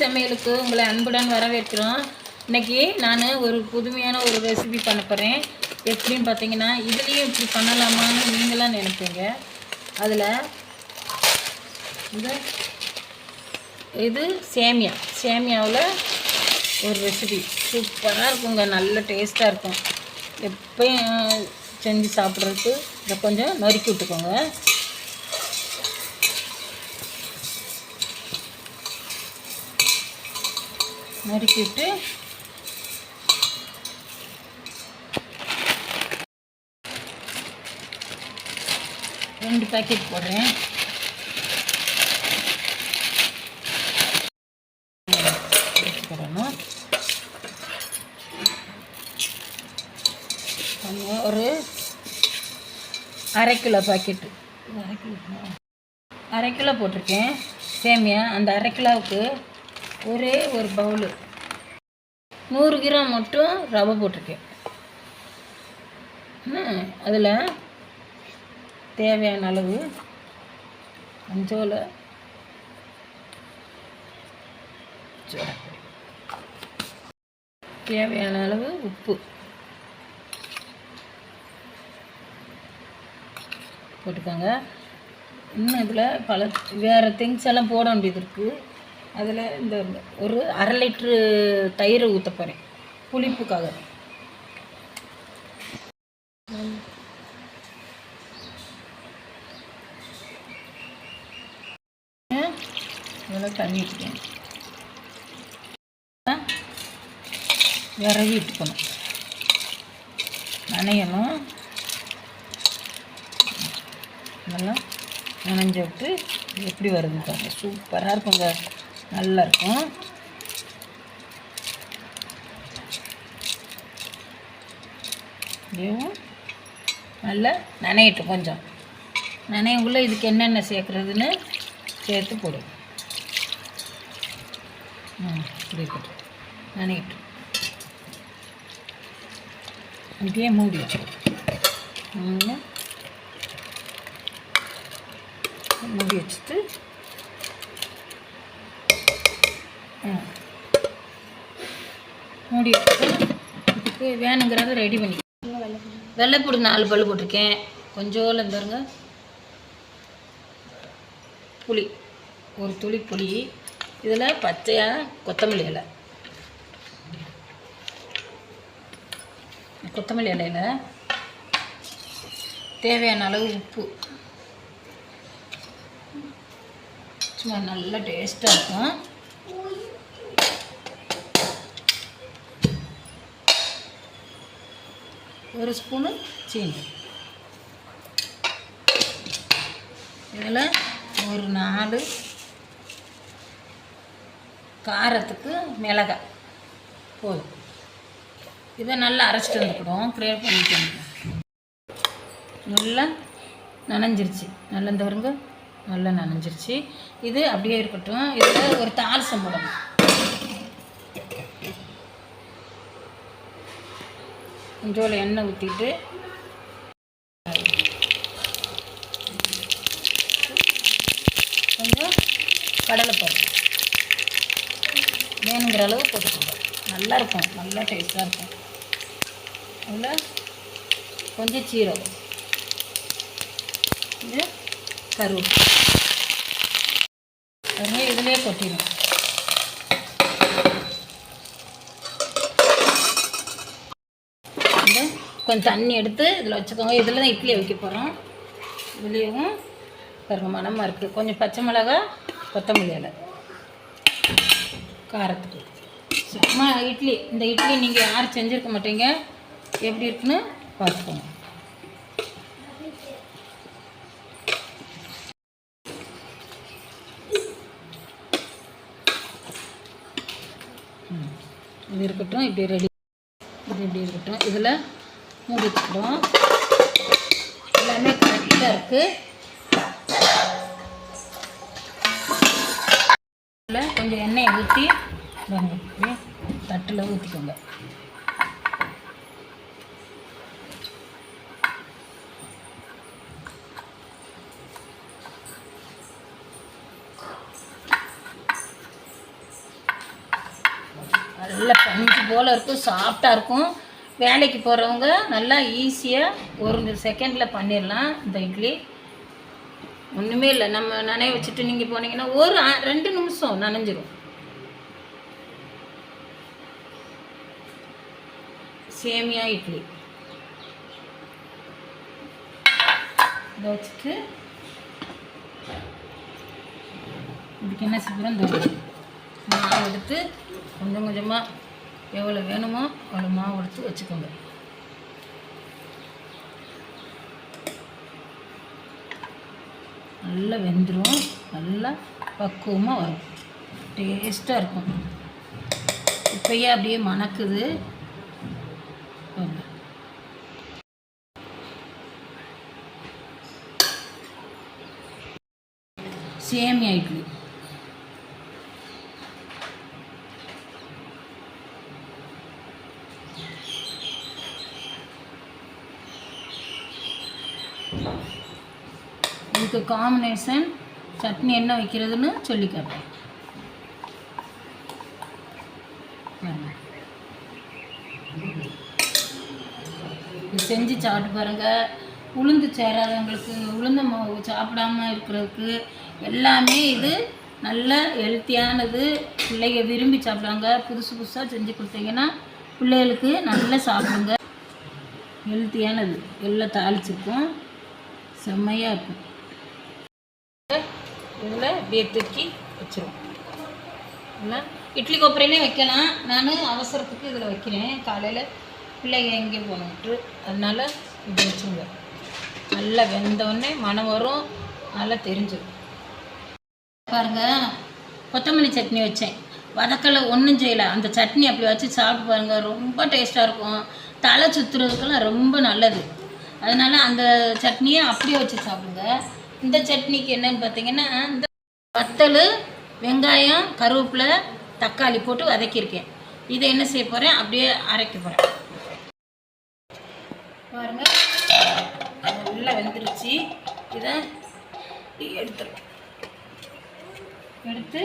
சமையலுக்கு உங்களை அன்புடன் வரவேற்கிறோம். இன்னைக்கு நான் ஒரு புதுமையான ஒரு ரெசிபி பண்ண போகிறேன் எப்படின்னு பார்த்தீங்கன்னா இதுலேயும் இப்படி பண்ணலாமான்னு நீங்களாம் நினைப்பீங்க. அதில் இந்த இது சேமியா. சேமியாவில் ஒரு ரெசிபி சூப்பராக இருக்குங்க. நல்ல டேஸ்ட்டாக இருக்கும். எப்பயும் செஞ்சு சாப்பிட்றதுக்கு இதை கொஞ்சம் நொறுக்கி விட்டுக்கோங்க. நறுக்கி விட்டு ரெண்டு பேக்கெட் போடுறேன். ஒரு அரை கிலோ பாக்கெட்டு அரை கிலோ? அரை கிலோ போட்டிருக்கேன். சேமியா அந்த அரை கிலோவுக்கு ஒரே ஒரு பவுலு. நூறு கிராம் மட்டும் ரவை போட்டிருக்கேன். அதில் தேவையான அளவு மஞ்சோலை தேவையான அளவு உப்பு போட்டுக்கோங்க. இன்னும் இதில் பல வேறு திங்ஸ் எல்லாம் போட வேண்டியது இருக்குது அதில் இந்த ஒரு அரை லிட்ரு தயிரை ஊற்ற போகிறேன் புளிப்புக்காக. இவ்வளோ தண்ணி விட்டுக்கணும் விரவி விட்டுக்கணும் நனையணும். நல்லா நனைஞ்சு விட்டு எப்படி வருது பாருங்க. சூப்பராக இருக்குங்க. நல்லா இருக்கும் இதுவும் நல்லா நனையட்டும் கொஞ்சம். நனையக்குள்ளே இதுக்கு என்னென்ன சேர்க்குறதுன்னு சேர்த்து போடும் ம் இருக்கட்டும். நனையட்டும். அப்படியே மூடி வச்சுக்கணும் மூடி வச்சுட்டு மூடி வச்சுட்டு இதுக்கு வேணுங்கிறத ரெடி பண்ணி. வெள்ளைப்பூடு நாலு பல் போட்டிருக்கேன். கொஞ்சோல இருந்தாருங்க புளி. ஒரு துளி புளி. இதில் பச்சையாக கொத்தமல்லி இலை. கொத்தமல்லி இலையில் தேவையான அளவு உப்பு. சும்மா நல்லா டேஸ்ட்டாக இருக்கும். ஒரு ஸ்பூனு சீனி. இதில் ஒரு நாலு காரத்துக்கு மிளகாய். போதும். இதை நல்லா அரைச்சிட்டு வந்துக்கிடுவோம் க்ரேட் பண்ணிட்டு நல்லா நனைஞ்சிருச்சு. நல்லா இந்த வருங்க நல்லா நனைஞ்சிருச்சு. இது அப்படியே இருக்கட்டும். இதில் ஒரு தாளசம் போடணும். கொஞ்சோல எண்ணெய் ஊற்றிட்டு கொஞ்சம் கடலைப்பருப்பு. வேணுங்கிற அளவு போட்டுக்கோங்க. நல்லாயிருக்கும் நல்லா டேஸ்ட்டாக இருக்கும். அதில் கொஞ்சம் சீரகம். இது கருவேப்பிலை. அதுவே இதிலே கொட்டிடும் வந்து கொஞ்சம் தண்ணி எடுத்து இதில் வச்சுக்கோங்க. இதில் தான் இட்லியை வைக்க போகிறோம். இதுலேயும் பாருங்க மனமாக இருக்குது. கொஞ்சம் பச்சை மிளகா கொத்தமல்லி இலை. காரத்துக்கு. சும்மா இட்லி. இந்த இட்லி நீங்கள் யாரும் செஞ்சுருக்க மாட்டீங்க. எப்படி இருக்குன்னு பார்த்துக்கோங்க இது இருக்கட்டும். இப்படி ரெடி. இது இப்படி இருக்கட்டும். இதில் மூடி வச்சுக்கிடுவோம் எல்லாமே கரெக்டாக இருக்குது கொஞ்சம் எண்ணெயை ஊற்றி தட்டில் ஊற்றிக்கோங்க போல் இருக்கும் சாஃப்டாக இருக்கும். வேலைக்கு போகிறவங்க நல்லா ஈஸியாக ஒரு செகண்டில் பண்ணிடலாம் இந்த இட்லி. ஒன்றுமே இல்லை. நம்ம நனைய வச்சுட்டு நீங்கள் போனீங்கன்னா ஒரு அ- ரெண்டு நிமிஷம் நனைஞ்சிரும். சேமியா இட்லி. இதை வச்சுட்டு இதுக்கு என்ன செய்கிறோம் இந்த மாவு எடுத்து கொஞ்சம் கொஞ்சமாக எவ்வளோ வேணுமோ அவ்வளோ மாவு எடுத்து வச்சுக்கோங்க. நல்லா வெந்துடும் நல்லா பக்குவமாக வரும். டேஸ்ட்டாக இருக்கும். இப்பயே அப்படியே மணக்குது. சேமியா இட்லி. இதுக்கு காம்பினேஷன் சட்னி என்ன வைக்கிறதுன்னு சொல்லி காட்டுறேன். செஞ்சு சாப்பிட்டு பாருங்கள் உளுந்து சேராதவங்களுக்கு உளுந்த மாவு சாப்பிடாம இருக்கிறதுக்கு எல்லாமே இது நல்ல ஹெல்த்தியானது பிள்ளைங்க விரும்பி சாப்பிடுவாங்க. புதுசு புதுசாக செஞ்சு கொடுத்தீங்கன்னா பிள்ளைகளுக்கு நல்லா சாப்பிடுங்க. ஹெல்த்தியானது எல்லாம் தாளிச்சிருக்கும். செம்மையாக இருக்கும். இதில் இப்படியே தூக்கி வச்சிரும். இல்லை இட்லி கொப்பரையிலே வைக்கலாம். நான் அவசரத்துக்கு இதில் வைக்கிறேன். காலையில் பிள்ளைங்க எங்கே போனோட்டு அதனால் இப்படி வச்சுருங்க. நல்லா வெந்தவுடனே மனம் வரும். நல்லா தெரிஞ்சிடும் பாருங்க கொத்தமல்லி சட்னி வச்சேன். வதக்கலை ஒன்றும் செய்யலை. அந்த சட்னி அப்படி வச்சு சாப்பிட்டு பாருங்க. ரொம்ப டேஸ்ட்டாக இருக்கும். தலை சுற்றுறதுக்கெல்லாம் ரொம்ப நல்லது. அதனால் அந்த சட்னியை அப்படியே வச்சு சாப்பிடுங்க. இந்த சட்னிக்கு என்னன்னு பார்த்தீங்கன்னா இந்த வத்தல் வெங்காயம் கருவேப்பிலை தக்காளி போட்டு வதக்கியிருக்கேன். இதை என்ன செய்ய போகிறேன் அப்படியே அரைக்க போகிறேன் பாருங்க நல்லா வெந்துருச்சு. இதை எடுத்துருக்கேன். எடுத்து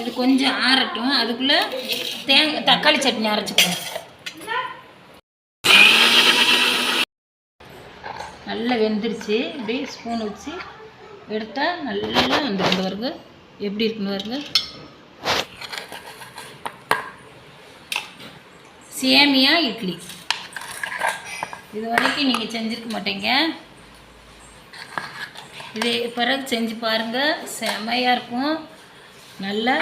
இது கொஞ்சம் ஆறட்டும். அதுக்குள்ளே தேங்காய் தக்காளி சட்னி அரைச்சிக்கிறேன் நல்லா வெந்துருச்சு. அப்படியே ஸ்பூன் வச்சு எடுத்தால் நல்லா வந்துருக்கு வருங்க எப்படி இருக்குன்னு வருங்க சேமியா இட்லி. இது வரைக்கும் நீங்கள் செஞ்சுருக்க மாட்டீங்க. இது பிறகு செஞ்சு பாருங்கள் செமையாக இருக்கும். நல்லா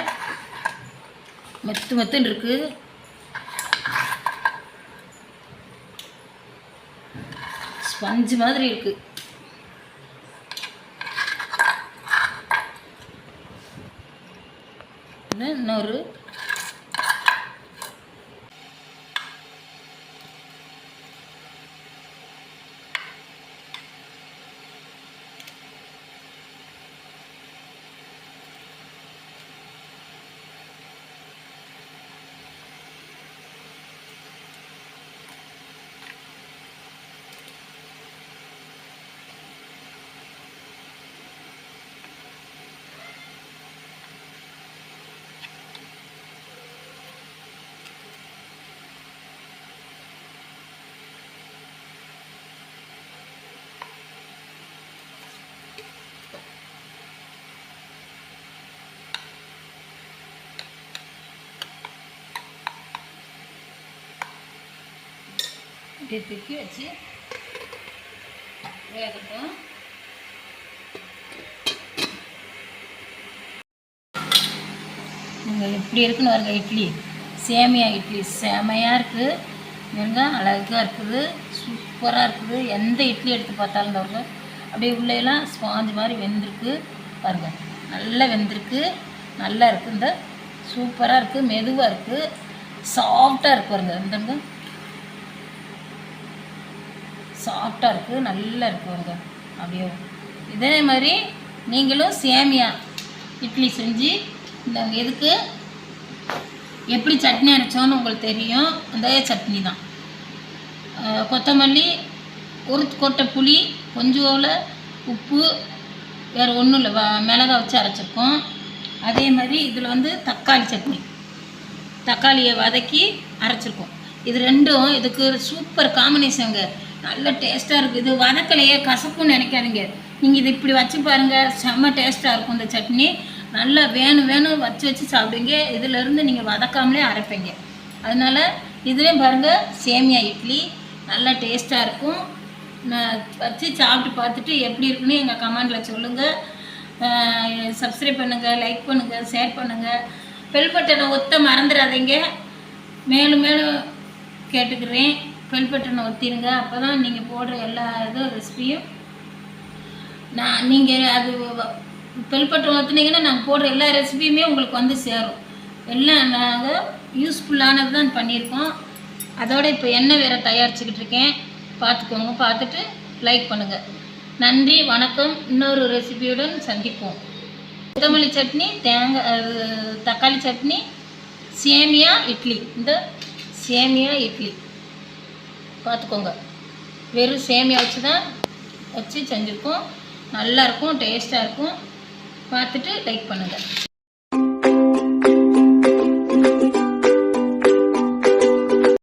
மெத்து மெத்துன்னு இருக்குது ஸ்பஞ்சு மாதிரி இருக்குது இன்னும் இன்னொரு இப்படி தூக்கி வச்சு வேகட்டும். நீங்கள் எப்படி இருக்குன்னு வருங்க இட்லி. சேமியா இட்லி. செமையாக இருக்குது பாருங்க அழகாக இருக்குது. சூப்பராக இருக்குது. எந்த இட்லி எடுத்து பார்த்தாலும் வருங்க அப்படியே உள்ளேலாம் ஸ்பாஞ்சு மாதிரி வெந்திருக்கு. பாருங்க நல்லா வெந்திருக்கு. நல்லா இருக்குது இந்த சூப்பராக இருக்குது மெதுவாக இருக்குது சாஃப்டாக இருக்கு பாருங்க. இந்த சாஃப்டாக இருக்குது நல்லா இருக்கு பாருங்க. அப்படியே. இதே மாதிரி நீங்களும் சேமியா இட்லி செஞ்சு இந்த எதுக்கு? எப்படி சட்னி அரைச்சோன்னு உங்களுக்கு தெரியும். அந்த சட்னி தான். கொத்தமல்லி ஒரு கொட்டை புளி கொஞ்சோல உப்பு வேறு ஒன்றும் இல்லை வ மிளகா வச்சு அரைச்சிருக்கோம். அதே மாதிரி இதில் வந்து தக்காளி சட்னி. தக்காளியை வதக்கி அரைச்சிருக்கோம். இது ரெண்டும் இதுக்கு சூப்பர் காம்பினேஷனுங்க நல்ல டேஸ்ட்டாக இருக்குது இது வதக்கலையே கசப்புன்னு நினைக்காதீங்க. நீங்கள் இது இப்படி வச்சு பாருங்கள் செம்ம டேஸ்ட்டாக இருக்கும் இந்த சட்னி. நல்லா வேணும் வேணும் வச்சு வச்சு சாப்பிடுங்க. இதிலேருந்து நீங்கள் வதக்காமலே அரைப்பீங்க. அதனால் இதுலேயும் பாருங்கள் சேமியா இட்லி நல்லா டேஸ்ட்டாக இருக்கும். நான் வச்சு சாப்பிட்டு பார்த்துட்டு எப்படி இருக்குன்னு எங்கள் கமெண்டில் சொல்லுங்கள் சப்ஸ்கிரைப் பண்ணுங்கள் லைக் பண்ணுங்கள் ஷேர் பண்ணுங்கள் பெல் பட்டனை ஒத்த மறந்துடாதீங்க. மேலும் மேலும் கேட்டுக்கிறேன். பெல் பட்டனை ஒத்திருங்க அப்போ தான் நீங்கள் போடுற எல்லா இதுவும் ரெசிபியும் நான் நீங்கள் அது பெல் பட்டன் ஒத்துனீங்கன்னா நாங்கள் போடுற எல்லா ரெசிபியுமே உங்களுக்கு வந்து சேரும். எல்லாம் நாங்கள் யூஸ்ஃபுல்லானது தான் பண்ணியிருக்கோம். அதோட இப்போ எண்ணெய் வேறு தயாரிச்சுக்கிட்டு இருக்கேன் பார்த்துக்கோங்க. பார்த்துட்டு லைக் பண்ணுங்கள் நன்றி வணக்கம். இன்னொரு ரெசிபியுடன் சந்திப்போம். கொத்தமல்லி சட்னி தேங்காய் அது, தக்காளி சட்னி சேமியா இட்லி. இந்த சேமியா இட்லி. பார்த்துக்கோங்க. வெறும் சேமியா வச்சு தான் வச்சு செஞ்சுருக்கோம். நல்லாயிருக்கும் டேஸ்ட்டாக இருக்கும் பார்த்துட்டு லைக் பண்ணுங்கள்